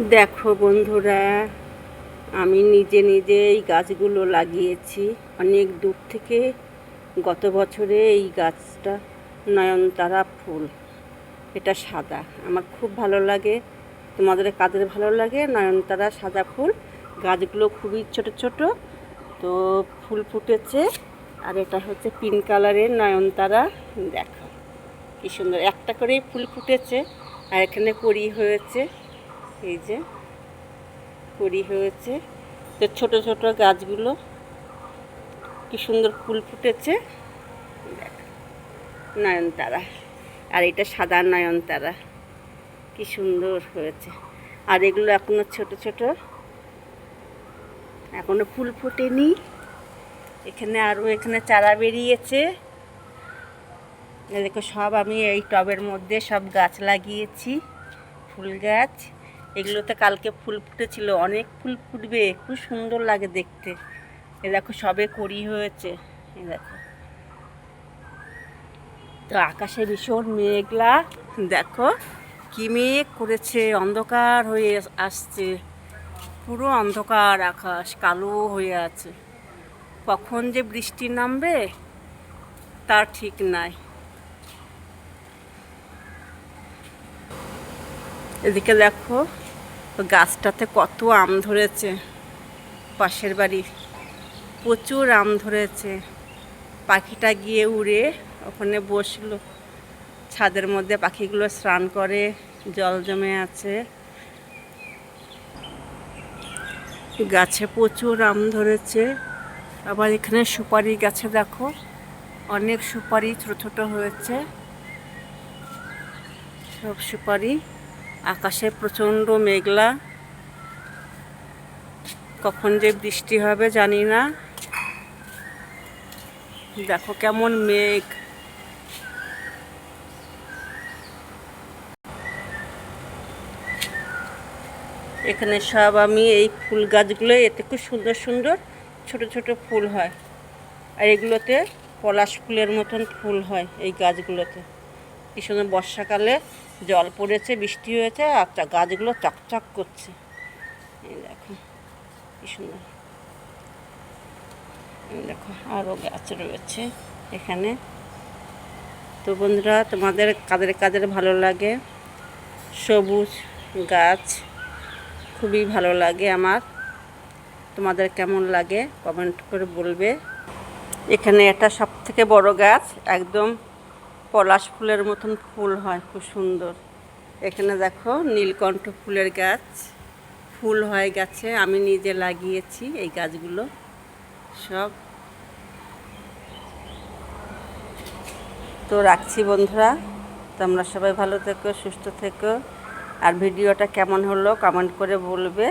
দেখো বন্ধুরা, আমি নিজে নিজে এই গাছগুলো লাগিয়েছি। অনেক দূর থেকে গত বছরে এই গাছটা নয়নতারা ফুল, এটা সাদা। আমার খুব ভালো লাগে। তোমাদের কাদের ভালো লাগে? নয়নতারা সাদা ফুল। গাছগুলো খুবই ছোট ছোট, তো ফুল ফুটেছে। আর এটা হচ্ছে পিঙ্ক কালারের নয়নতারা। দেখো, কি সুন্দর। একটা করেই ফুল ফুটেছে, আর এখানে কড়ি হয়েছে। এই যে কড়ি হয়েছে। তো ছোট ছোট গাছগুলো কি সুন্দর ফুল ফুটেছে। দেখ, নয়নতারা। আর এটা সাদা নয়নতারা। কি সুন্দর হয়েছে। আর এগুলো এখনও ছোট ছোট। এখনও ফুল ফোটেনি। এখানে আরও এখানে চারা বেরিয়েছে। দেখো, সব আমি এই টবের মধ্যে সব গাছ লাগিয়েছি। ফুল গাছ। এগুলোতে কালকে ফুল ফুটেছিল, অনেক ফুল ফুটবে, খুব সুন্দর লাগে দেখতে। এ দেখো, সবে করি হয়েছে, এ দেখো। তো আকাশে ভীষণ মেঘলা, দেখো, কি মেঘ করেছে, অন্ধকার হয়ে আসছে, পুরো অন্ধকার আকাশ, কালো হয়ে আছে। কখন যে বৃষ্টি নামবে, তার ঠিক নাই। এদিকে দেখো গাছটাতে কত আম ধরেছে, পাশের বাড়ি প্রচুর আম ধরেছে। পাখিটা গিয়ে উড়ে ওখানে বসল। ছাদের মধ্যে পাখিগুলো স্নান করে, জল জমে আছে। গাছে প্রচুর আম ধরেছে। আবার এখানে সুপারি গাছে দেখো, অনেক সুপারি ছোট ছোট হয়েছে। সব সুপারি আকাশে প্রচণ্ড মেঘলা। কখন যে বৃষ্টি হবে জানি না। দেখো কেমন মেঘ। এখানে সব আমি এই ফুল গাছগুলো, এতে খুব সুন্দর সুন্দর ছোট ছোট ফুল হয়। আর এগুলোতে পলাশ ফুলের মতন ফুল হয় এই গাছগুলোতে। কি সুন্দর বর্ষাকালে জল পড়েছে, বৃষ্টি হয়েছে, আর গাছগুলো চকচক করছে। এই দেখো, কি সুন্দর। দেখো, আরও গাছ রয়েছে এখানে। তো বন্ধুরা, তোমাদের কাদের কাদের ভালো লাগে? সবুজ গাছ খুবই ভালো লাগে আমার। তোমাদের কেমন লাগে? কমেন্ট করে বলবে। এখানে এটা সব থেকে বড় গাছ, একদম পলাশ ফুলের মতন ফুল হয়, খুব সুন্দর। এখানে দেখো নীলকণ্ঠ ফুলের গাছ, ফুল হয় গাছে, আমি নিজে লাগিয়েছি এই গাছগুলো, সব। তো রাখছি বন্ধুরা, তোমরা সবাই ভালো থেকো, সুস্থ থেকো, আর ভিডিওটা কেমন হলো কমেন্ট করে বলবে।